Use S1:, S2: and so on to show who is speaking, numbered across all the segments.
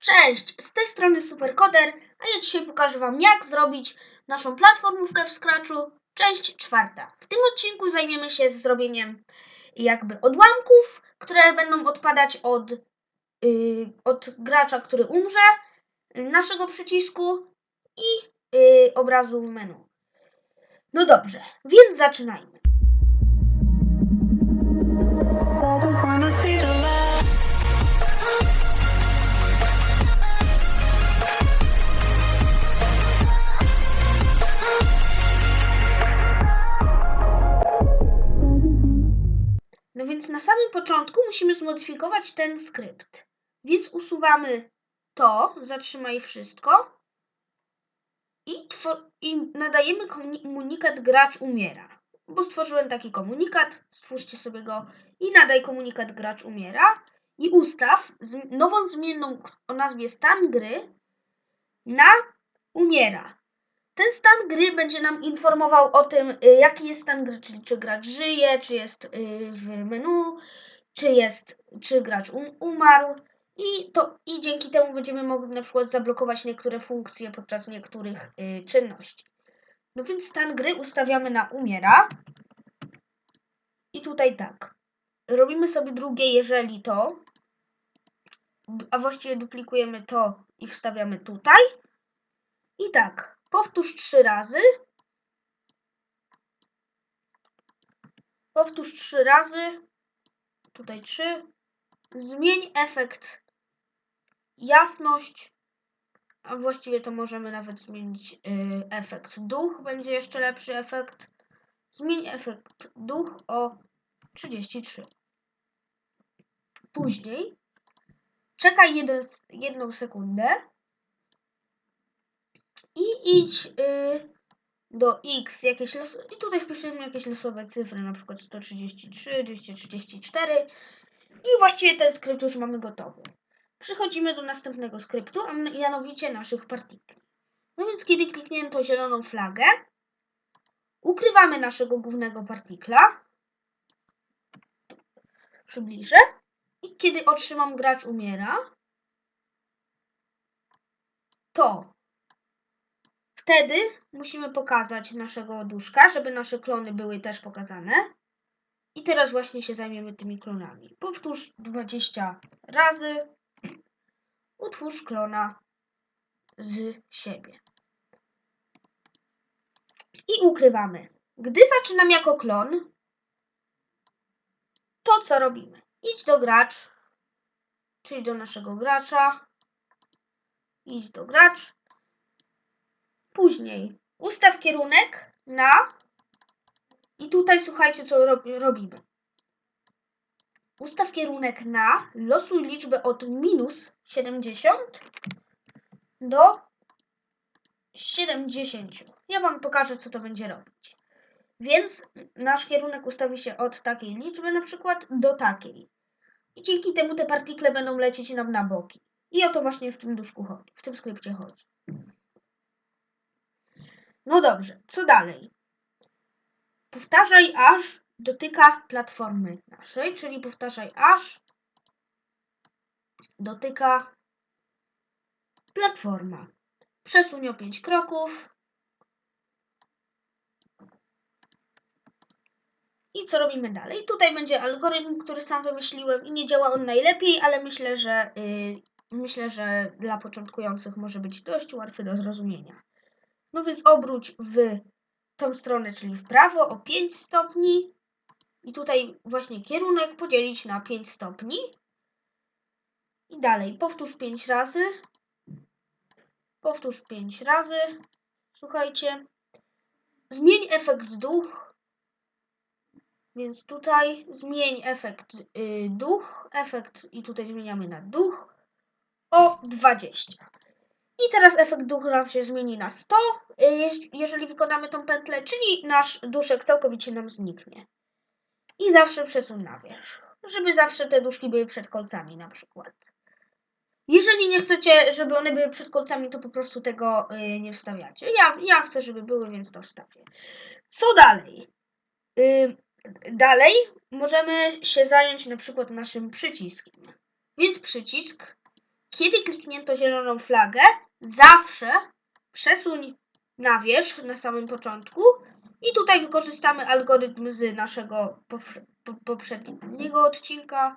S1: Cześć, z tej strony Superkoder, a ja dzisiaj pokażę Wam jak zrobić naszą platformówkę w Scratchu. Część czwarta. W tym odcinku zajmiemy się zrobieniem jakby odłamków, które będą odpadać od, yy, od gracza, który umrze, naszego przycisku i yy, obrazu w menu. No dobrze, więc zaczynajmy.
S2: I just wanna see
S1: więc na samym początku musimy zmodyfikować ten skrypt. Więc usuwamy to, zatrzymaj wszystko i, i nadajemy komunikat gracz umiera. Bo stworzyłem taki komunikat, stwórzcie sobie go i nadaj komunikat gracz umiera i ustaw nową zmienną o nazwie stan gry na umiera. Ten stan gry będzie nam informował o tym, y, jaki jest stan gry, czyli czy gracz żyje, czy jest y, w menu, czy jest, czy gracz um, umarł. I, to, I dzięki temu będziemy mogli na przykład zablokować niektóre funkcje podczas niektórych y, czynności. No więc stan gry ustawiamy na umiera. I tutaj tak. Robimy sobie drugie, jeżeli to, a właściwie duplikujemy to i wstawiamy tutaj. I tak, powtórz trzy razy. Powtórz trzy razy. Tutaj trzy. Zmień efekt jasność. A właściwie to możemy nawet zmienić y, efekt duch. Będzie jeszcze lepszy efekt. Zmień efekt duch o 33. Później czekaj jeden, jedną sekundę i idź y, do x jakieś los, i tutaj wpiszemy jakieś losowe cyfry, na przykład 133, 234 i właściwie ten skrypt już mamy gotowy. Przechodzimy do następnego skryptu, a mianowicie naszych partikli. No więc kiedy kliknięto zieloną flagę, ukrywamy naszego głównego partikla. Przybliżę. I kiedy otrzymam gracz umiera, to wtedy musimy pokazać naszego duszka, żeby nasze klony były też pokazane. I teraz właśnie się zajmiemy tymi klonami. Powtórz 20 razy. Utwórz klona z siebie. I ukrywamy. Gdy zaczynam jako klon, to co robimy? Idź do gracz, czyli do naszego gracza. Idź do gracz. Później ustaw kierunek na. I tutaj słuchajcie, co rob- robimy. Ustaw kierunek na. Losuj liczbę od minus 70 do 70. Ja Wam pokażę, co to będzie robić. Więc nasz kierunek ustawi się od takiej liczby na przykład do takiej. I dzięki temu te partikle będą lecieć nam na boki. I o to właśnie w tym duszku chodzi, w tym skrypcie chodzi. No dobrze, co dalej? Powtarzaj aż dotyka platformy naszej, czyli powtarzaj aż dotyka platforma. Przesuń o 5 kroków. I co robimy dalej? Tutaj będzie algorytm, który sam wymyśliłem i nie działa on najlepiej, ale myślę, że yy, myślę, że dla początkujących może być dość łatwy do zrozumienia. No więc obróć w tą stronę, czyli w prawo o 5 stopni i tutaj właśnie kierunek podzielić na 5 stopni. I dalej powtórz 5 razy. Powtórz 5 razy. Słuchajcie. Zmień efekt duch. Więc tutaj zmień efekt y, duch, efekt i tutaj zmieniamy na duch o 20. I teraz efekt duch nam się zmieni na 100, y, jeż- jeżeli wykonamy tą pętlę, czyli nasz duszek całkowicie nam zniknie. I zawsze przesuń na wierzch, żeby zawsze te duszki były przed kolcami na przykład. Jeżeli nie chcecie, żeby one były przed kolcami, to po prostu tego y, nie wstawiacie. Ja, ja chcę, żeby były, więc to wstawię. Co dalej? Y, dalej możemy się zająć na przykład naszym przyciskiem. Więc przycisk kiedy kliknięto zieloną flagę, zawsze przesuń na wierzch na samym początku i tutaj wykorzystamy algorytm z naszego poprze- po- poprzedniego odcinka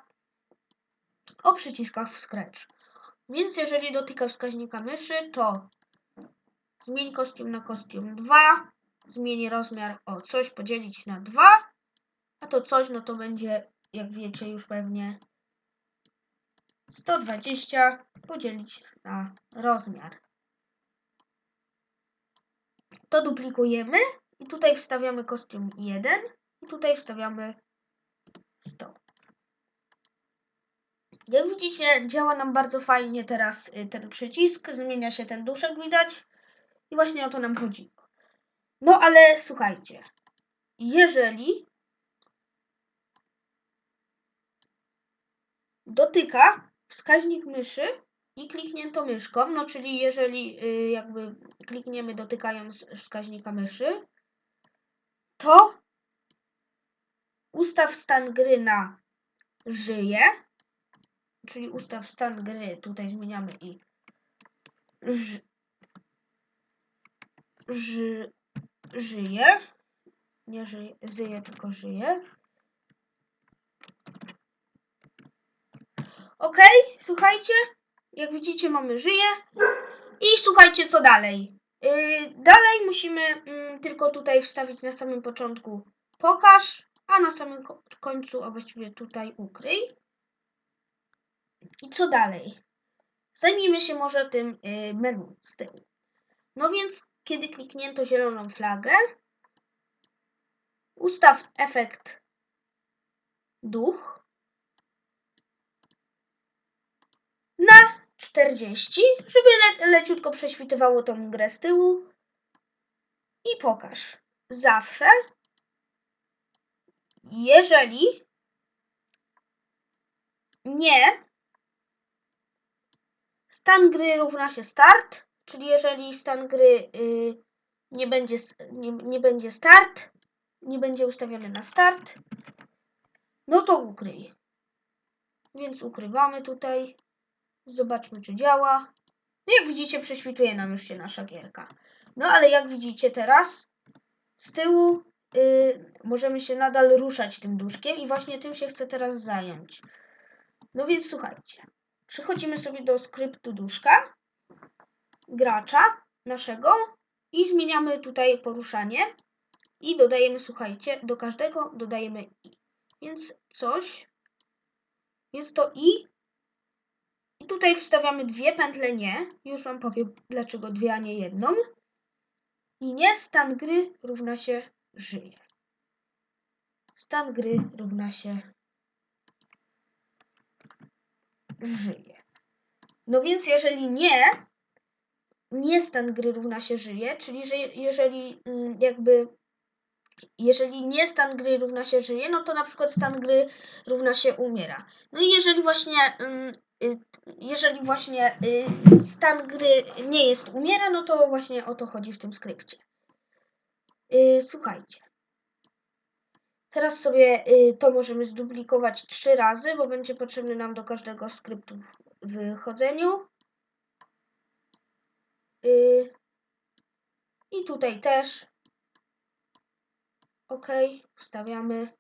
S1: o przyciskach w Scratch. Więc jeżeli dotyka wskaźnika myszy, to zmień kostium na kostium 2, zmień rozmiar o coś podzielić na 2, a to coś, no to będzie, jak wiecie już pewnie, 120 podzielić na rozmiar. To duplikujemy i tutaj wstawiamy kostium 1 i tutaj wstawiamy 100. Jak widzicie, działa nam bardzo fajnie teraz y, ten przycisk, zmienia się ten duszek, widać. I właśnie o to nam chodziło. No ale słuchajcie, jeżeli dotyka wskaźnik myszy i kliknięto myszką, no czyli jeżeli y, jakby klikniemy dotykając wskaźnika myszy, to ustaw stan gry na żyje, czyli ustaw stan gry, tutaj zmieniamy i ż, ży, żyje, nie żyje, tylko żyje. Ok, słuchajcie, jak widzicie mamy żyje i słuchajcie co dalej. Yy, dalej musimy mm, tylko tutaj wstawić na samym początku pokaż, a na samym ko- końcu, a właściwie tutaj ukryj. I co dalej? Zajmijmy się może tym yy, menu z tyłu. No więc, kiedy kliknięto zieloną flagę, ustaw efekt duch na 40, żeby le leciutko prześwitywało tą grę z tyłu. I pokaż. Zawsze, jeżeli nie stan gry równa się start, czyli jeżeli stan gry y, nie, będzie, nie, nie będzie start, nie będzie ustawiony na start, no to ukryj. Więc ukrywamy tutaj. Zobaczmy, czy działa. No jak widzicie, prześwituje nam już się nasza gierka. No ale jak widzicie teraz, z tyłu y, możemy się nadal ruszać tym duszkiem i właśnie tym się chcę teraz zająć. No więc słuchajcie. Przechodzimy sobie do skryptu duszka, gracza naszego i zmieniamy tutaj poruszanie i dodajemy, słuchajcie, do każdego dodajemy i. Więc coś, jest to i tutaj wstawiamy dwie pętle nie. Już Wam powiem, dlaczego dwie, a nie jedną. I nie stan gry równa się żyje. Stan gry równa się żyje. No więc jeżeli nie, nie stan gry równa się żyje, czyli że jeżeli mm, jakby jeżeli nie stan gry równa się żyje, no to na przykład stan gry równa się umiera. No i jeżeli właśnie y, jeżeli właśnie y, stan gry nie jest umiera, no to właśnie o to chodzi w tym skrypcie. Y, Słuchajcie. Teraz sobie y, to możemy zduplikować trzy razy, bo będzie potrzebny nam do każdego skryptu w wychodzeniu. Y, I tutaj też. OK, wstawiamy.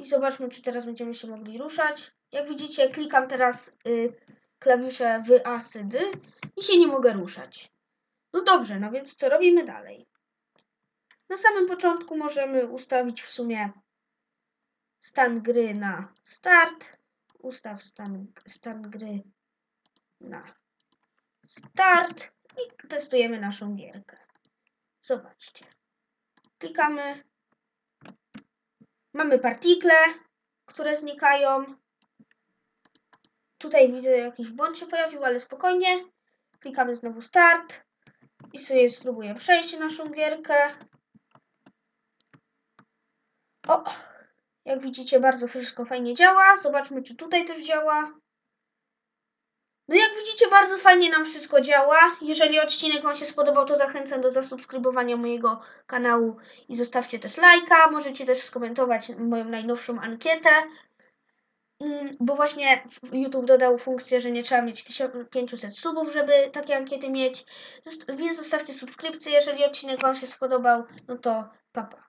S1: I zobaczmy, czy teraz będziemy się mogli ruszać. Jak widzicie, klikam teraz y, klawisze w asydy i się nie mogę ruszać. No dobrze, no więc co robimy dalej? Na samym początku możemy ustawić w sumie stan gry na start. Ustaw stan, stan gry na start i testujemy naszą gierkę. Zobaczcie. Klikamy. Mamy partikle, które znikają. Tutaj widzę jakiś błąd się pojawił, ale spokojnie. Klikamy znowu start i sobie spróbuję przejść naszą gierkę. O, jak widzicie, bardzo wszystko fajnie działa. Zobaczmy, czy tutaj też działa. No jak widzicie, bardzo fajnie nam wszystko działa. Jeżeli odcinek Wam się spodobał, to zachęcam do zasubskrybowania mojego kanału i zostawcie też lajka. Możecie też skomentować moją najnowszą ankietę. Mm, Bo właśnie YouTube dodał funkcję, że nie trzeba mieć 1500 subów, żeby takie ankiety mieć. Więc zostawcie subskrypcję, jeżeli odcinek Wam się spodobał. No to papa. Pa.